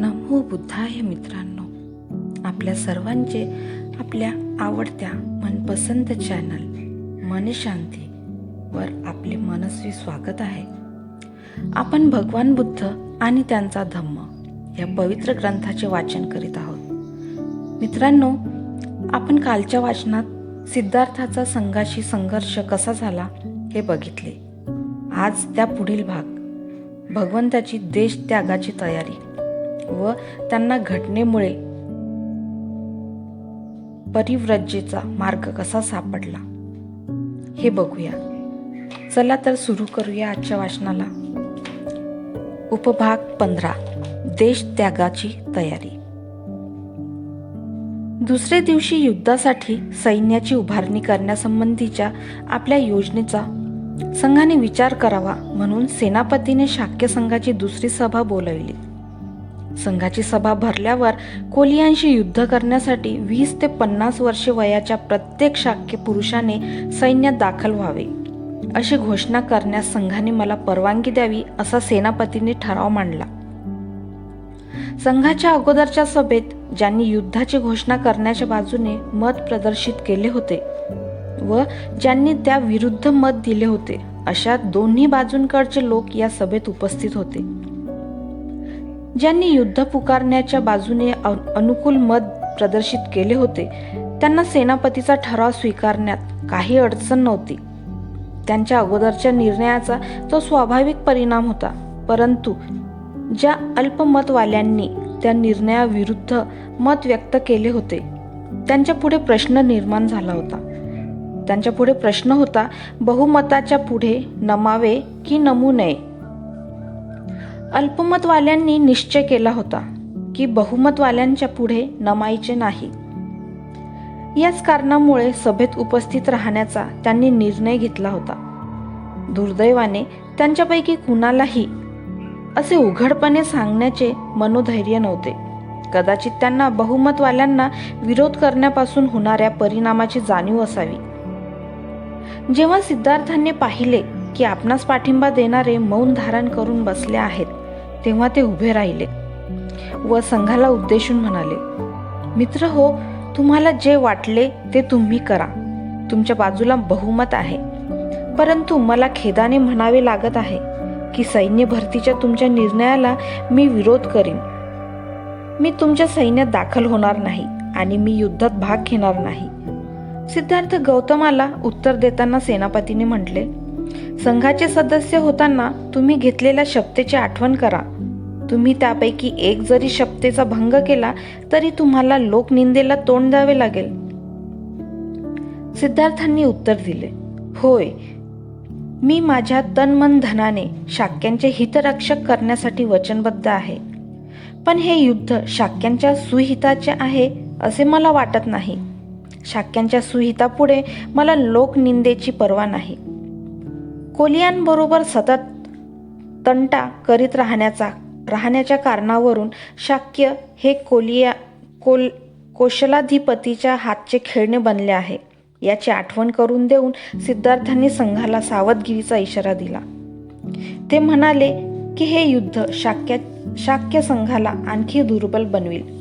नमो बुद्धाय मित्रांनो. आपल्या सर्वांचे आपल्या आवडत्या मनपसंत चॅनल मनशांती वर आपले मनस्वी स्वागत आहे. आपण भगवान बुद्ध आणि त्यांचा धम्म या पवित्र ग्रंथाचे वाचन करीत आहोत. मित्रांनो आपण कालच्या वाचनात सिद्धार्थाचा संघाशी संघर्ष कसा झाला हे बघितले. आज त्या पुढील भाग भगवंताची देश त्यागाची तयारी. व त्यांना घटनेमुळे परिव्रजेचा मार्ग कसा सापडला? हे बघूया. चला तर सुरू करूया आजच्या वाचनाला. उपभाग पंधरा. देश त्यागाची तयारी. दुसरे दिवशी युद्धासाठी सैन्याची उभारणी करण्यासंबंधीच्या आपल्या योजनेचा संघाने विचार करावा म्हणून सेनापतीने शाक्य संघाची दुसरी सभा बोलविली. संघाची सभा भरल्यावर कोलियांशी युद्ध करण्यासाठी वीस ते पन्नास वर्षे वयाच्या प्रत्येक शाक्य पुरुषाने सैन्यात दाखल व्हावे. अशी घोषणा करण्यास संघाने मला परवानगी द्यावी असा सेनापतींनी ठराव मांडला. संघाच्या अगोदरच्या सभेत ज्यांनी युद्धाची घोषणा करण्याच्या बाजूने मत प्रदर्शित केले होते व ज्यांनी त्या विरुद्ध मत दिले होते अशा दोन्ही बाजूंकडचे लोक या सभेत उपस्थित होते. ज्यांनी युद्ध पुकारण्याच्या बाजूने अनुकूल मत प्रदर्शित केले होते त्यांना सेनापतीचा ठराव स्वीकारण्यात काही अडचण नव्हती. त्यांच्या अगोदरच्या निर्णयाचा तो स्वाभाविक परिणाम होता परंतु ज्या अल्पमतवाल्यांनी त्या निर्णयाविरुद्ध मत व्यक्त केले होते त्यांच्या पुढे प्रश्न निर्माण झाला होता. त्यांच्या पुढे प्रश्न होता बहुमताच्या पुढे नमावे की नमू नये? अल्पमतवाल्यांनी निश्चय केला होता की बहुमतवाल्यांच्या पुढे नमायचे नाही. याच कारणामुळे सभेत उपस्थित राहण्याचा त्यांनी निर्णय घेतला होता. दुर्दैवाने त्यांच्यापैकी कुणालाही असे उघडपणे सांगण्याचे मनोधैर्य नव्हते. कदाचित त्यांना बहुमतवाल्यांना विरोध करण्यापासून होणाऱ्या परिणामाची जाणीव असावी. जेव्हा सिद्धार्थांनी पाहिले की आपणास पाठिंबा देणारे मौन धारण करून बसले आहेत तेव्हा ते उभे राहिले. व संघाला उद्देशून म्हणाले मित्र हो तुम्हाला जे वाटले ते तुम्ही करा. तुमच्या बाजूला बहुमत आहे. परंतु मला खेदाने म्हणावे लागत आहे की सैन्य भरतीच्या तुमच्या निर्णयाला मी विरोध करीन. मी तुमच्या सैन्यात दाखल होणार नाही आणि मी युद्धात भाग घेणार नाही. सिद्धार्थ गौतमाला उत्तर देताना सेनापतीने म्हटले संघाचे सदस्य होताना तुम्ही घेतलेल्या शपथेची आठवण करा. तुम्ही त्यापैकी एक जरी शपथेचा भंग केला तरी तुम्हाला लोकनिंदेला तोंड द्यावे लागेल. सिद्धार्थांनी उत्तर दिले होय मी माझ्या तन मन धनाने शाक्यांचे हितरक्षक करण्यासाठी वचनबद्ध आहे. पण हे युद्ध शाक्यांच्या सुहिताचे आहे असे मला वाटत नाही. शाक्यांच्या सुहितापुढे मला लोकनिंदेची पर्वा नाही. कोलियांबरोबर सतत तंटा करीत राहण्याचा राहण्याच्या कारणावरून शाक्य हे कोलिया कोल कोशलाधिपतीच्या हातचे खेळणे बनले आहे. याची आठवण करून देऊन सिद्धार्थांनी संघाला सावधगिरीचा इशारा दिला. ते म्हणाले की हे युद्ध शाक्य शाक्य संघाला आणखी दुर्बल बनवेल.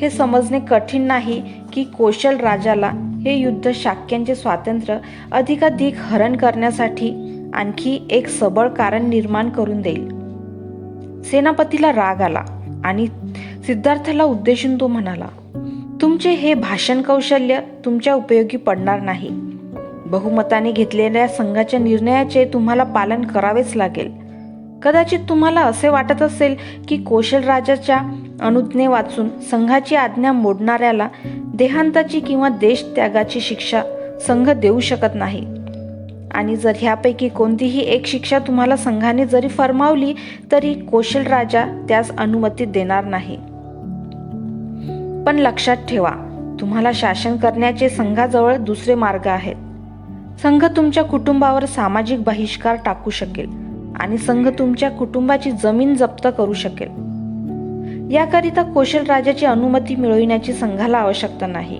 हे समजणे कठीण नाही की कोशल राजाला हे युद्ध शाक्यांचे स्वातंत्र्य अधिकाधिक हरण करण्यासाठी आणखी एक सबळ कारण निर्माण करून देईल. सेनापतीला राग आला आणि सिद्धार्थाला उद्देशून तो म्हणाला तुमचे हे भाषण कौशल्य तुमच्या उपयोगी पडणार नाही. बहुमताने घेतलेल्या संघाच्या निर्णयाचे तुम्हाला पालन करावेच लागेल. कदाचित तुम्हाला असे वाटत असेल की कौशल राजाच्या अनुज्ञे वाचून संघाची आज्ञा मोडणाऱ्याला देहांताची किंवा देश त्यागाची शिक्षा संघ देऊ शकत नाही. आणि जर ह्यापैकी कोणतीही एक शिक्षा तुम्हाला संघाने जरी फरमावली तरी कौशल राजा त्यास अनुमती देणार नाही. पण लक्षात ठेवा तुम्हाला शासन करण्याचे संघाजवळ दुसरे मार्ग आहेत. संघ तुमच्या कुटुंबावर सामाजिक बहिष्कार टाकू शकेल आणि संघ तुमच्या कुटुंबाची जमीन जप्त करू शकेल. याकरिता कौशल राजाची अनुमती मिळविण्याची संघाला आवश्यकता नाही.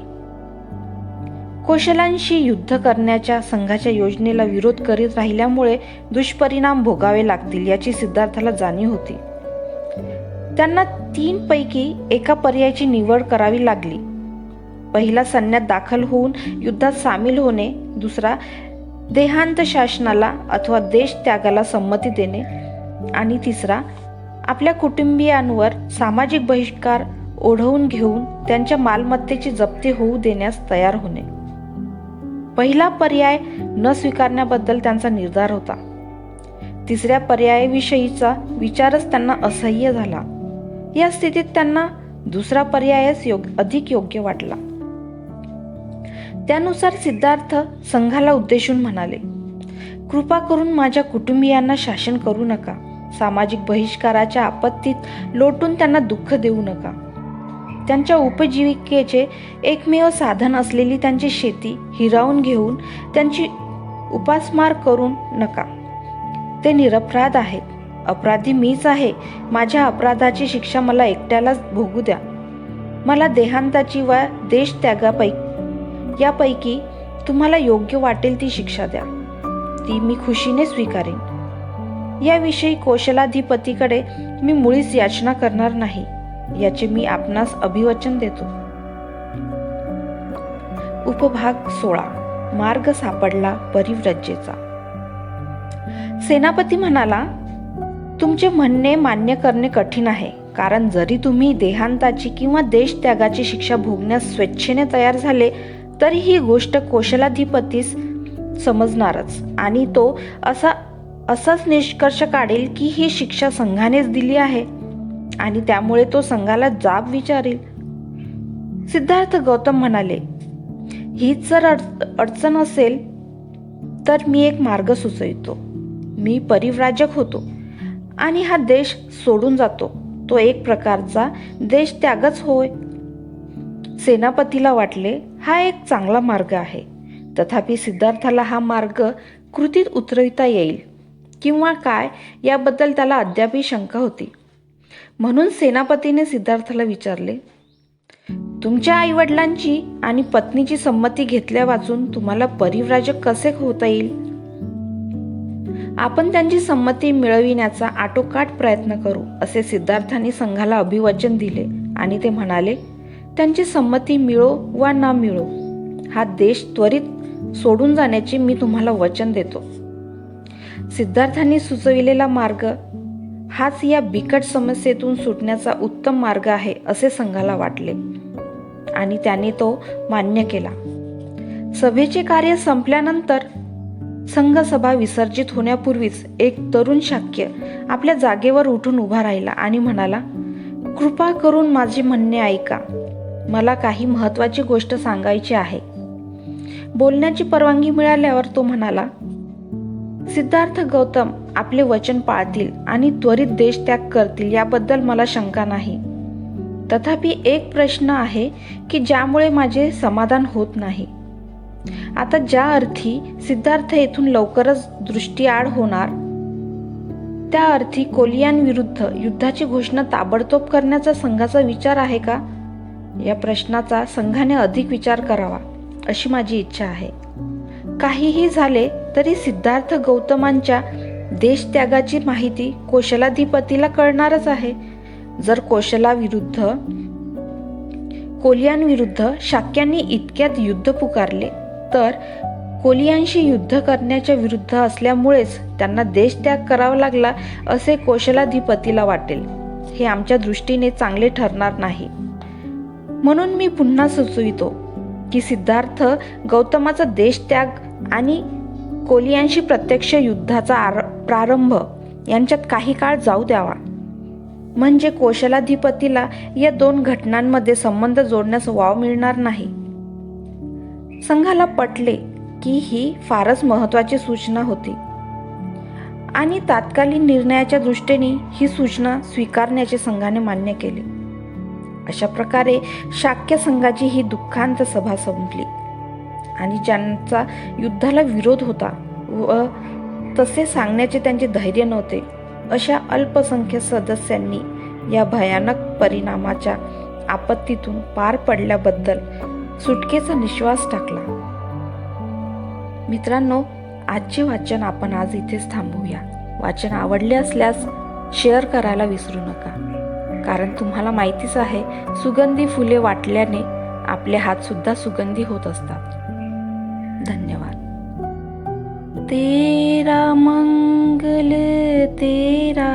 कौशलांशी युद्ध करण्याच्या संघाच्या योजनेला विरोध करीत राहिल्यामुळे दुष्परिणाम भोगावे लागतील याची सिद्धार्थाला जाणीव होती. त्यांना तीन पैकी एका पर्यायाची निवड करावी लागली. पहिला सैन्यात दाखल होऊन युद्धात सामील होणे दुसरा देहांत शासनाला अथवा देश त्यागाला संमती देणे आणि तिसरा आपल्या कुटुंबियांवर सामाजिक बहिष्कार ओढवून घेऊन त्यांच्या मालमत्तेची जप्ती होऊ देण्यास तयार होणे. पहिला पर्याय न स्वीकारण्याबद्दल त्यांचा निर्धार होता. तिसऱ्या पर्यायाविषयीचा विचारच त्यांना असह्य झाला. या स्थितीत त्यांना दुसरा पर्यायच योग अधिक योग्य वाटला. त्यानुसार सिद्धार्थ संघाला उद्देशून म्हणाले कृपा करून माझ्या कुटुंबियांना शासन करू नका. सामाजिक बहिष्काराच्या आपत्तीत लोटून त्यांना दुःख देऊ नका. त्यांच्या उपजीविकेचे एकमेव साधन असलेली त्यांची शेती हिरावून घेऊन त्यांची उपासमार करू नका. ते निरपराध आहेत. अपराधी मीच आहे. माझ्या अपराधाची शिक्षा मला एकट्यालाच भोगू द्या. मला देहांताची व देशत्यागापैकी यापैकी तुम्हाला योग्य वाटेल ती शिक्षा द्या. ती मी खुशीने स्वीकारेन. याविषयी कौशलाधिपतीकडे मी मुळीच याचना करणार नाही. याचे मी आपणास अभिवचन देतो. उपभाग सोळा. मार्ग सापडला परिव्रजेचा. सेनापती म्हणाला तुमचे म्हणणे मान्य करणे कठीण आहे कारण जरी तुम्ही देहांताची किंवा देश त्यागाची शिक्षा भोगण्यास स्वेच्छेने तयार झाले तरी ही गोष्ट कोशलाधिपतीस समजणारच आणि तो असा असाच निष्कर्ष काढेल की ही शिक्षा संघानेच दिली आहे आणि त्यामुळे तो संघाला जाब विचारेल. सिद्धार्थ गौतम म्हणाले हीच जर अड- अडचण असेल तर मी एक मार्ग सुचवितो. मी परिव्राजक होतो आणि हा देश सोडून जातो. तो एक प्रकारचा देश त्यागच होय. सेनापतीला वाटले हा एक चांगला मार्ग आहे. तथापि सिद्धार्थाला हा मार्ग कृतीत उतरविता येईल. किंवा काय याबद्दल त्याला अद्यापही शंका होती. म्हणून सेनापतीने सिद्धार्थाला विचारले तुमच्या आईवडिलांची आणि पत्नीची संमती घेतल्या वाचून तुम्हाला परिव्राजक कसे होता येईल? आपण त्यांची संमती मिळविण्याचा आटोकाट प्रयत्न करू असे सिद्धार्थाने संघाला अभिवचन दिले आणि ते म्हणाले त्यांची संमती मिळो वा ना मिळो हा देश त्वरित सोडून जाण्याचे मी तुम्हाला वचन देतो. सिद्धार्थांनी सुचविलेला मार्ग हाच या बिकट समस्येतून सुटण्याचा उत्तम मार्ग आहे असे संघाला वाटले. आणि त्याने तो मान्य केला. सभेचे कार्य संपल्यानंतर संघ सभा विसर्जित होण्यापूर्वीच एक तरुण शाक्य आपल्या जागेवर उठून उभा राहिला आणि म्हणाला कृपा करून माझे म्हणणे ऐका. मला काही महत्वाची गोष्ट सांगायची आहे. बोलण्याची परवानगी मिळाल्यावर तो म्हणाला सिद्धार्थ गौतम आपले वचन पाळतील आणि त्वरित देश त्याग करतील याबद्दल मला शंका नाही. तथापि एक प्रश्न आहे की ज्यामुळे माझे समाधान होत नाही. आता ज्या अर्थी सिद्धार्थ येथून लवकरच दृष्टीआड होणार त्या अर्थी कोलियांविरुद्ध युद्धाची घोषणा ताबडतोब करण्याचा संघाचा विचार आहे का? या प्रश्नाचा संघाने अधिक विचार करावा अशी माझी इच्छा आहे. काहीही झाले तरी सिद्धार्थ गौतमांच्या देशत्यागाची माहिती कोशलाधिपतीला कळणारच आहे. जर कोशलाविरुद्ध कोलियांविरुद्ध शाक्यांनी इतक्यात युद्ध पुकारले तर कोलियांशी युद्ध करण्याच्या विरुद्ध असल्यामुळेच त्यांना देशत्याग करावा लागला असे कोशलाधिपतीला वाटेल. हे आमच्या दृष्टीने चांगले ठरणार नाही. म्हणून मी पुन्हा सुचवितो की सिद्धार्थ गौतमाचा देशत्याग आणि कोलियांशी प्रत्यक्ष युद्धाचा आर प्रारंभ. यांच्यात काही काळ जाऊ द्यावा. म्हणजे कोशलाधिपतीला या दोन घटनांमध्ये संबंध जोडण्यास वाव मिळणार नाही. संघाला पटले की ही फारच महत्वाची सूचना होती. आणि तात्कालीन निर्णयाच्या दृष्टीने ही सूचना स्वीकारण्याचे संघाने मान्य केले. अशा प्रकारे शाक्य संघाची ही दुःखांत सभा संपली. आणि ज्यांचा युद्धाला विरोध होता व तसे सांगण्याचे त्यांचे धैर्य नव्हते अशा अल्पसंख्य सदस्यांनी या भयानक परिणामाच्या आपत्तीतून पार पडल्याबद्दल सुटकेचा निश्वास टाकला. मित्रांनो आजचे वाचन आपण आज इथेच थांबूया. वाचन आवडले असल्यास शेअर करायला विसरू नका. कारण तुम्हाला माहितीच आहे सुगंधी फुले वाटल्याने आपले हातसुद्धा सुगंधी होत असतात. तेरा मंगल तेरा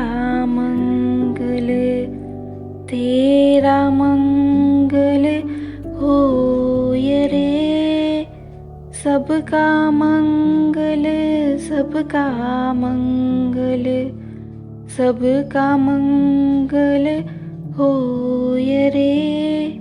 मंगल तेरा मंगल होय रे। सबका मंगल सबका मंगल सबका मंगल होय रे।